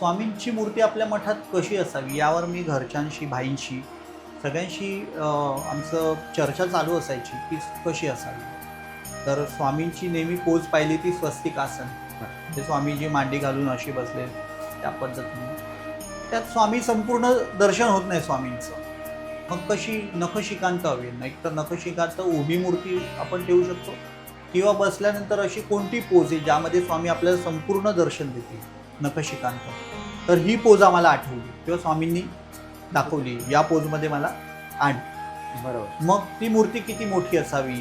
स्वामींची मूर्ती आपल्या मठात कशी असावी यावर मी घरच्यांशी भाईंशी सगळ्यांशी आमचं चर्चा चालू असायची की कशी असावी. तर स्वामींची नेहमी पोज पाहिली ती स्वस्तिक आसन. ते स्वामीजी मांडी घालून अशी बसले त्या पद्धतीने. त्यात स्वामी संपूर्ण दर्शन होत नाही स्वामींचं. मग कशी नखशिकांत हवी? एक तर नखशिकांत उभी मूर्ती आपण ठेवू शकतो. किंवा बसल्यानंतर अशी कोणती पोज आहे ज्यामध्ये स्वामी आपल्याला संपूर्ण दर्शन देतील? नखशिकांत तर ही पोज आम्हाला आठवली. किंवा स्वामींनी दाखवली. या पोजमध्ये मला आण. बरोबर. मग ती मूर्ती किती मोठी असावी?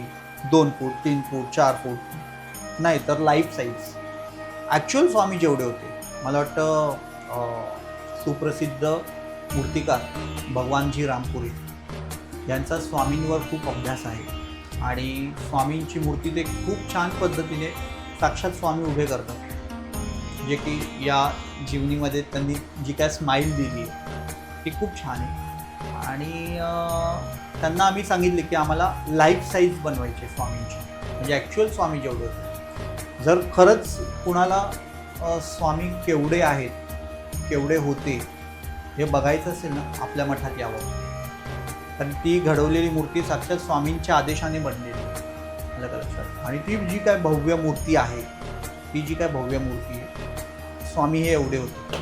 दोन फूट तीन फूट चार फूट? नाही तर लाईफ साईज ॲक्च्युअल स्वामी जेवढे होते. मला वाटतं सुप्रसिद्ध मूर्तिकार भगवानजी रामपुरी यांचा स्वामींवर खूप अभ्यास आहे. आणि स्वामींची मूर्ती ते खूप छान पद्धतीने साक्षात स्वामी उभे करतात. जे की या जीवनीमध्ये त्यांनी जी काय स्माईल दिली ती खूप छान आहे. आणि त्यांना आम्ही सांगितले की आम्हाला लाईफ साईज बनवायचे स्वामींची. म्हणजे ॲक्च्युअल स्वामी जेवढे होते. जर खरंच कुणाला स्वामी केवढे आहेत केवढे होते हे बघायचं असेल ना आपल्या मठात यावं. कारण ती घडवलेली मूर्ती साक्षात स्वामींच्या आदेशाने बनलेली आहे. आलं का लक्षात? आणि ती जी काय भव्य मूर्ती आहे ती जी काय भव्य मूर्ती आहे स्वामी हे एवढे होते.